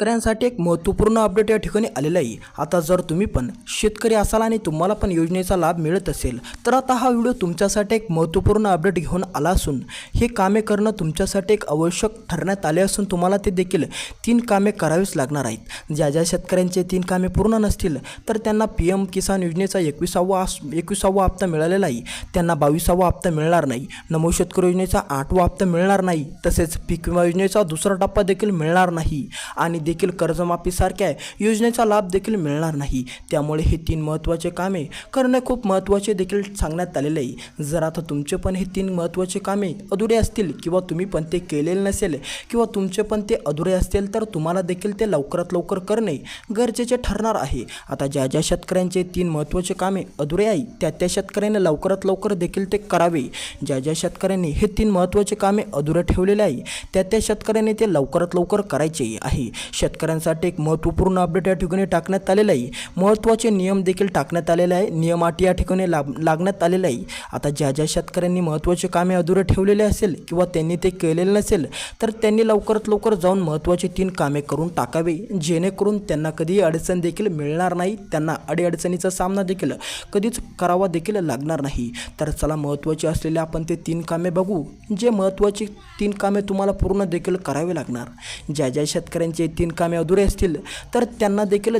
शेतकऱ्यांसाठी एक महत्त्वपूर्ण अपडेट या ठिकाणी आलेलं आहे. आता जर तुम्ही पण शेतकरी असाल आणि तुम्हाला पण योजनेचा लाभ मिळत असेल तर आता हा व्हिडिओ तुमच्यासाठी एक महत्त्वपूर्ण अपडेट घेऊन आला असून हे कामे करणं तुमच्यासाठी एक आवश्यक ठरण्यात आले असून तुम्हाला ते देखील तीन कामे करावीच लागणार आहेत. ज्या ज्या शेतकऱ्यांचे तीन कामे पूर्ण नसतील तर त्यांना पी एम किसान योजनेचा एकविसावा एकविसावा हप्ता मिळालेला आहे. त्यांना बावीसावा हप्ता मिळणार नाही. नमो शेतकरी योजनेचा आठवा हप्ता मिळणार नाही. तसेच पीक विमा योजनेचा दुसरा टप्पा देखील मिळणार नाही. आणि देखील कर्जमाफीसारख्या योजनेचा लाभ देखील मिळणार नाही. त्यामुळे हे तीन महत्त्वाचे कामे करणे खूप महत्त्वाचे देखील सांगण्यात आलेले आहे. जर आता तुमचे पण हे तीन महत्त्वाचे कामे अधुरे असतील किंवा तुम्ही पण ते केलेले नसेल किंवा तुमचे पण ते अधुरे असतील तर तुम्हाला देखील ते लवकरात लवकर करणे गरजेचे ठरणार आहे. आता ज्या ज्या शेतकऱ्यांचे तीन महत्त्वाचे कामे अधुरे आहे त्या त्या शेतकऱ्यांनी लवकरात लवकर देखील ते करावे. ज्या ज्या शेतकऱ्यांनी हे तीन महत्त्वाचे कामे अधुरे ठेवलेले आहे त्या त्या शेतकऱ्यांनी ते लवकरात लवकर करायचे आहे. शेतकऱ्यांसाठी एक महत्त्वपूर्ण अपडेट या ठिकाणी टाकण्यात आलेलं आहे. महत्त्वाचे नियम देखील टाकण्यात आलेले आहे. नियम अटी या ठिकाणी लाभ लागण्यात आलेले आहे. आता ज्या ज्या शेतकऱ्यांनी महत्त्वाचे कामे अधुरे ठेवलेले असेल किंवा त्यांनी ते केलेले नसेल तर त्यांनी लवकरात लवकर जाऊन महत्त्वाची तीन कामे करून टाकावे. जेणेकरून त्यांना कधीही अडचण देखील मिळणार नाही. त्यांना अडीअडचणीचा सामना देखील कधीच करावा देखील लागणार नाही. तर चला महत्त्वाची असलेले आपण ते तीन कामे बघू. जे महत्त्वाची तीन कामे तुम्हाला पूर्ण देखील करावी लागणार. ज्या ज्या शेतकऱ्यांचे तीन कामे अधुरे असतील तर त्यांना देखील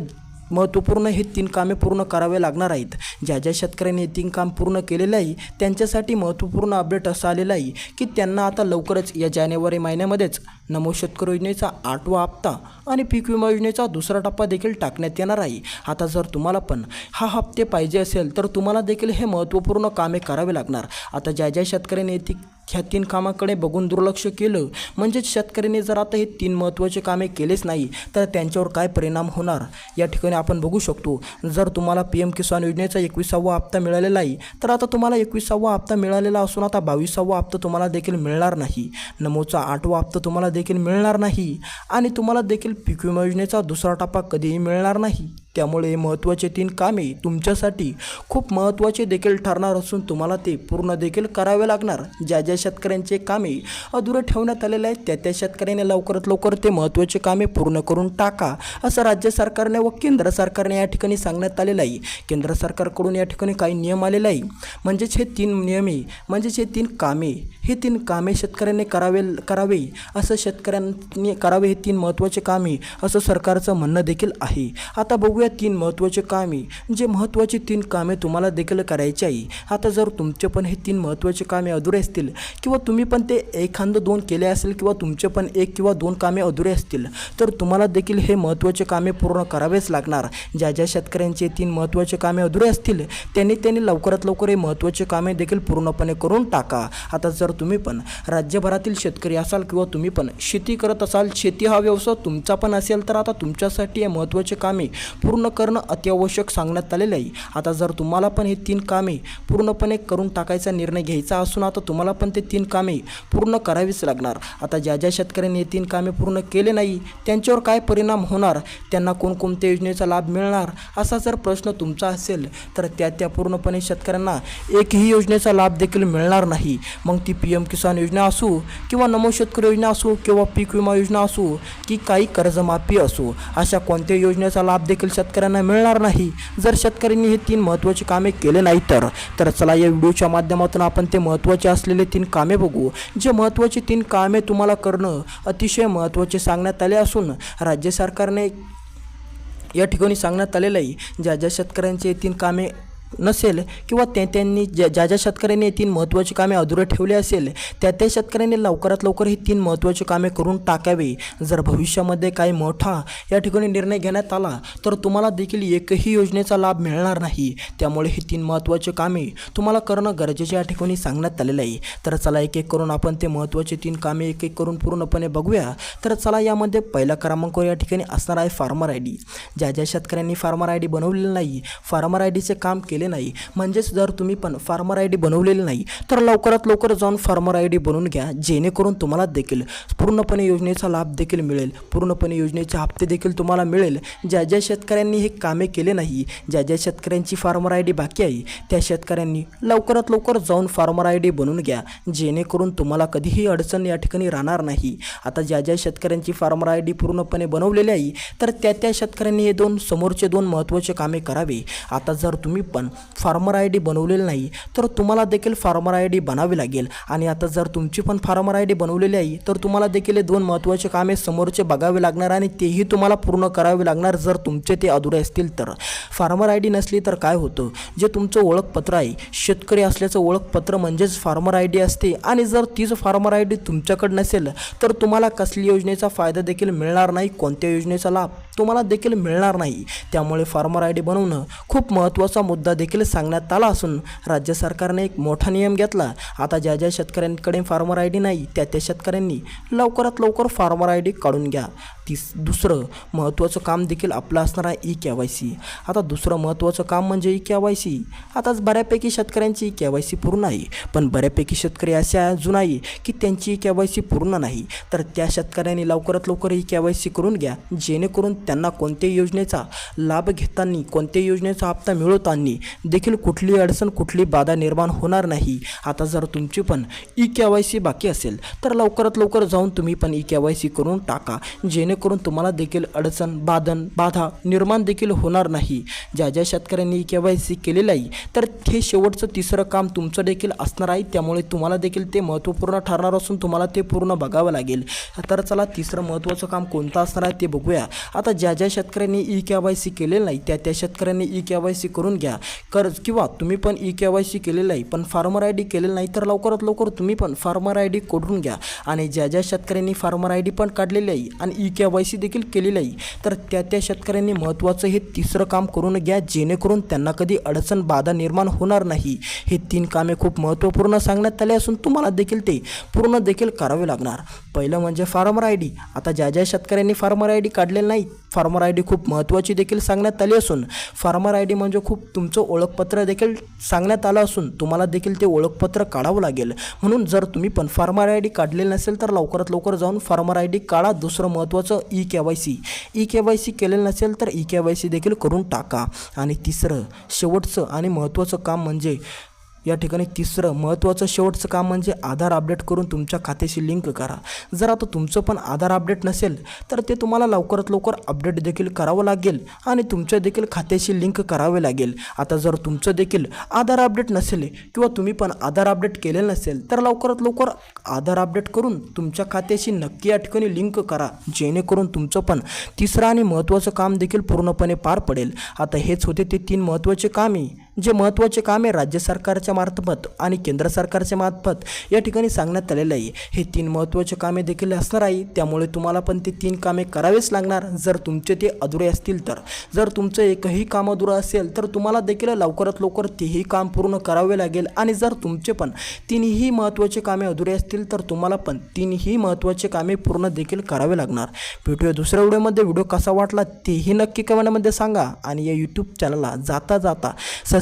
महत्त्वपूर्ण हे तीन कामे पूर्ण करावे लागणार आहेत. ज्या ज्या शेतकऱ्यांनी हे तीन काम पूर्ण केलेलं आहे त्यांच्यासाठी महत्त्वपूर्ण अपडेट असं आलेलं आहे की त्यांना आता लवकरच या जानेवारी महिन्यामध्येच नमो शेतकरी योजनेचा आठवा हप्ता आणि पीक विमा योजनेचा दुसरा टप्पा देखील टाकण्यात येणार आहे. आता जर तुम्हाला पण हा हप्ते पाहिजे असेल तर तुम्हाला देखील हे महत्त्वपूर्ण कामे करावे लागणार. आता ज्या ज्या शेतकऱ्यांनी ती ह्या तीन कामाकडे बघून दुर्लक्ष केलं. म्हणजेच शेतकऱ्यांनी जर आता हे तीन महत्त्वाचे कामे केलेच नाही तर त्यांच्यावर काय परिणाम होणार? या ठिकाणी आपण बघू शकतो जर तुम्हाला पी एम किसान योजनेचा एकविसावा हप्ता मिळालेला आहे तर आता तुम्हाला एकविसावा हप्ता मिळालेला असून आता बावीसावा हप्ता तुम्हाला देखील मिळणार नाही. नमोचा आठवा हप्ता तुम्हाला देखील मिळणार नाही आणि तुम्हाला देखील पीक विमा योजनेचा दुसरा टप्पा कधीही मिळणार नाही. त्यामुळे महत्त्वाचे तीन कामे तुमच्यासाठी खूप महत्त्वाचे देखील ठरणार असून तुम्हाला ते पूर्ण देखील करावे लागणार. ज्या ज्या शेतकऱ्यांचे कामे अधुरे ठेवण्यात आलेले आहेत त्या त्या शेतकऱ्याने लवकरात लवकर ते महत्त्वाचे कामे पूर्ण करून टाका असं राज्य सरकारने व केंद्र सरकारने या ठिकाणी सांगण्यात आलेलं आहे. केंद्र सरकारकडून या ठिकाणी काही नियम आलेले आहे म्हणजेच हे तीन नियमे म्हणजेच हे तीन कामे हे तीन कामे शेतकऱ्यांनी करावे करावे असं शेतकऱ्यांनी करावे हे तीन महत्त्वाचे कामे असं सरकारचं म्हणणं देखील आहे. आता बघू बघूया तीन महत्त्वाचे कामे. जे महत्त्वाची तीन कामे तुम्हाला देखील करायची आहे. आता जर तुमचे पण हे तीन महत्त्वाचे कामे अधुरे असतील किंवा तुम्ही पण ते एखादं दोन केले असेल किंवा तुमचे पण एक किंवा दोन कामे अधुरे असतील तर तुम्हाला देखील हे महत्त्वाचे कामे पूर्ण करावेच लागणार. ज्या ज्या शेतकऱ्यांचे तीन महत्त्वाचे कामे अधुरे असतील त्यांनी त्यांनी लवकरात लवकर हे महत्त्वाचे कामे देखील पूर्णपणे करून टाका. आता जर तुम्ही पण राज्यभरातील शेतकरी असाल किंवा तुम्ही पण शेती करत असाल शेती हा व्यवसाय तुमचा पण असेल तर आता तुमच्यासाठी हे महत्त्वाचे कामे पूर्ण करणं अत्यावश्यक सांगण्यात आलेलं आहे. आता जर तुम्हाला पण हे तीन कामे पूर्णपणे करून टाकायचा निर्णय घ्यायचा असून आता तुम्हाला पण ते तीन कामे पूर्ण करावीच लागणार. आता ज्या ज्या शेतकऱ्यांनी हे तीन कामे पूर्ण केले नाही त्यांच्यावर काय परिणाम होणार? त्यांना कोणकोणत्या योजनेचा लाभ मिळणार? असा जर प्रश्न तुमचा असेल तर त्या त्या पूर्णपणे शेतकऱ्यांना एकही योजनेचा लाभ देखील मिळणार नाही. मग ती पी एम किसान योजना असो किंवा नमो शेतकरी योजना असो किंवा पीक विमा योजना असो की काही कर्जमाफी असो अशा कोणत्या योजनेचा लाभ देखील शेतकऱ्यांना मिळणार नाही. जर शेतकऱ्यांनी हे तीन महत्त्वाची कामे केले नाही तर तर चला या व्हिडिओच्या माध्यमातून आपण ते महत्त्वाचे असलेले तीन कामे बघू. जे महत्त्वाची तीन कामे तुम्हाला करणं अतिशय महत्त्वाचे सांगण्यात आले असून राज्य सरकारने या ठिकाणी सांगण्यात आलेलं आहे ज्या ज्या शेतकऱ्यांचे तीन कामे नसेल किंवा त्या त्यांनी ज्या ज्या ज्या शेतकऱ्यांनी हे तीन महत्त्वाची कामे अधुरे ठेवली असेल त्या त्या शेतकऱ्यांनी लवकरात लवकर ही तीन महत्त्वाची कामे करून टाकावे. जर भविष्यामध्ये काही मोठा या ठिकाणी निर्णय घेण्यात आला तर तुम्हाला देखील एकही योजनेचा लाभ मिळणार नाही. त्यामुळे ही तीन महत्त्वाची कामे तुम्हाला करणं गरजेचे या ठिकाणी सांगण्यात आलेलं आहे. तर चला एक एक करून आपण ते महत्त्वाचे तीन कामे एक एक करून पूर्णपणे बघूया. तर चला यामध्ये पहिला क्रमांक या ठिकाणी असणार आहे फार्मर आय डी. ज्या ज्या शेतकऱ्यांनी फार्मर आय डी बनवलेलं नाही फार्मर आय डीचे काम केले केले नाही. म्हणजेच जर तुम्ही पण फार्मर आय डी बनवलेली नाही तर लवकरात लवकर जाऊन फार्मर आय डी बनवून घ्या जेणेकरून तुम्हाला देखील पूर्णपणे योजनेचा लाभ देखील मिळेल. पूर्णपणे योजनेचे हप्ते देखील तुम्हाला मिळेल. ज्या ज्या शेतकऱ्यांनी हे कामे केले नाही ज्या ज्या शेतकऱ्यांची फार्मर आय डी बाकी आहे त्या शेतकऱ्यांनी लवकरात लवकर जाऊन फार्मर आय डी बनवून घ्या जेणेकरून तुम्हाला कधीही अडचण या ठिकाणी राहणार नाही. आता ज्या ज्या शेतकऱ्यांची फार्मर आय डी पूर्णपणे बनवलेली आहे तर त्या त्या शेतकऱ्यांनी हे दोन समोरचे दोन महत्त्वाचे कामे करावे. आता जर तुम्ही पण फार्मर आय डी बनवलेलं नाही तर तुम्हाला देखील फार्मर आय डी बनावी लागेल. आणि आता जर तुमची पण फार्मर आय डी बनवलेली आहे तर तुम्हाला देखील हे दोन महत्त्वाचे कामे समोरचे बघावे लागणार आणि तेही तुम्हाला पूर्ण करावे लागणार जर तुमचे ते अधुरे असतील तर. फार्मर आय डी नसली तर काय होतं? जे तुमचं ओळखपत्र आहे शेतकरी असल्याचं ओळखपत्र म्हणजेच फार्मर आय डी असते. आणि जर तीच फार्मर आय डी तुमच्याकडे नसेल तर तुम्हाला कसली योजनेचा फायदा देखील मिळणार नाही कोणत्या योजनेचा लाभ? तुम्हाला देखील मिळणार नाही. त्यामुळे फार्मर आय डी बनवणं खूप महत्त्वाचा मुद्दा देखील सांगण्यात आला असून राज्य सरकारने एक मोठा नियम घेतला. आता ज्या ज्या शेतकऱ्यांकडे फार्मर आय डी नाही त्या त्या शेतकऱ्यांनी लवकरात लवकर फार्मर आय डी काढून घ्या. तीस दुसरं महत्त्वाचं काम देखील आपलं असणार आहे ई के वाय सी. आता दुसरं महत्त्वाचं काम म्हणजे ई के वाय सी. आताच बऱ्यापैकी शेतकऱ्यांची ई के वाय सी पूर्ण आहे. पण बऱ्यापैकी शेतकरी असे अजून आहे की त्यांची ई के वाय सी पूर्ण नाही. तर त्या शेतकऱ्यांनी लवकरात लवकर ई के वाय सी करून घ्या. जेणेकरून त्यांना कोणत्याही योजनेचा लाभ घेताना कोणत्याही योजनेचा हप्ता मिळवताना देखील कुठली अडचण कुठली बाधा निर्माण होणार नाही. आता जर तुमची पण ई के वाय सी बाकी असेल तर लवकरात लवकर जाऊन तुम्ही पण ई के वाय सी करून टाका. जेणेकरून तुम्हाला देखील अडचण बाधन बाधा निर्माण देखील होणार नाही. ज्या ज्या शेतकऱ्यांनी ई के वाय सी केलेलं आहे तर हे शेवटचं तिसरं काम तुमचं देखील असणार आहे. त्यामुळे तुम्हाला देखील ते महत्त्वपूर्ण ठरणार असून तुम्हाला ते पूर्ण बघावं लागेल. तर चला तिसरं महत्त्वाचं काम कोणतं असणार आहे ते बघूया. आता ज्या ज्या शेतकऱ्यांनी ई के वाय सी केलेलं नाही त्या त्या शेतकऱ्यांनी ई के वाय सी करून घ्या. कर्ज किंवा तुम्ही पण ई के वाय सी केलेलं आहे पण फार्मर आय डी केलेलं नाही तर लवकरात लवकर तुम्ही पण फार्मर आय डी करून घ्या. आणि ज्या ज्या शेतकऱ्यांनी फार्मर आय डी पण काढलेली आहे आणि ई के वाय देखील केलेली आहे. तर त्या त्या शेतकऱ्यांनी महत्त्वाचं हे तिसरं काम करून घ्या जेणेकरून त्यांना कधी अडचण बाधा निर्माण होणार नाही. हे तीन कामे खूप महत्त्वपूर्ण सांगण्यात आले असून तुम्हाला देखील ते पूर्ण देखील करावे लागणार. पहिलं म्हणजे फार्मर आय डी. आता ज्या ज्या शेतकऱ्यांनी फार्मर आय डी काढलेलं नाही फार्मर आय डी खूप महत्त्वाची देखील सांगण्यात आली असून फार्मर आय डी म्हणजे खूप तुमचं ओळखपत्र देखील सांगण्यात आलं असून तुम्हाला देखील ते ओळखपत्र काढावं लागेल. म्हणून जर तुम्ही पण फार्मर आय डी काढलेलं नसेल तर लवकरात लवकर जाऊन फार्मर आय डी काढा. दुसरं महत्त्वाचं E K Y C E K Y C केलेलं नसेल तर ई के वाय सी देखील करून टाका. आणि तिसरं शेवटचं आणि महत्त्वाचं काम म्हणजे या ठिकाणी तिसरं महत्त्वाचं शेवटचं काम म्हणजे आधार अपडेट करून तुमच्या खात्याशी लिंक करा. जर आता तुमचं पण आधार अपडेट नसेल तर ते तुम्हाला लवकरात लवकर अपडेट देखील करावं लागेल आणि तुमच्या देखील खात्याशी लिंक करावे लागेल. आता जर तुमचं देखील आधार अपडेट नसेल किंवा तुम्ही पण आधार अपडेट केलेलं नसेल तर लवकरात लवकर आधार अपडेट करून तुमच्या खात्याशी नक्की या ठिकाणी लिंक करा. जेणेकरून तुमचं पण तिसरं आणि महत्त्वाचं काम देखील पूर्णपणे पार पडेल. आता हेच होते ते तीन महत्त्वाचे कामे. जे महत्त्वाचे कामे राज्य सरकारच्या मार्फत आणि केंद्र सरकारच्या मार्फत या ठिकाणी सांगण्यात आलेलं आहे. हे तीन महत्त्वाचे कामे देखील असणार आहे. त्यामुळे तुम्हाला पण ते तीन कामे करावेच लागणार. जर तुमचे ते अधुरे असतील तर. जर तुमचं एकही काम अधुरं असेल तर तुम्हाला देखील लवकरात लवकर तेही काम पूर्ण करावे लागेल. आणि जर तुमचे पण तीनही महत्त्वाचे कामे अधुरे असतील तर तुम्हाला पण तीनही महत्त्वाचे कामे पूर्ण देखील करावे लागणार. भेटूया दुसऱ्या व्हिडिओमध्ये. व्हिडिओ कसा वाटला तेही नक्की कमेंटमध्ये सांगा. आणि या यूट्यूब चॅनलला जाता जाता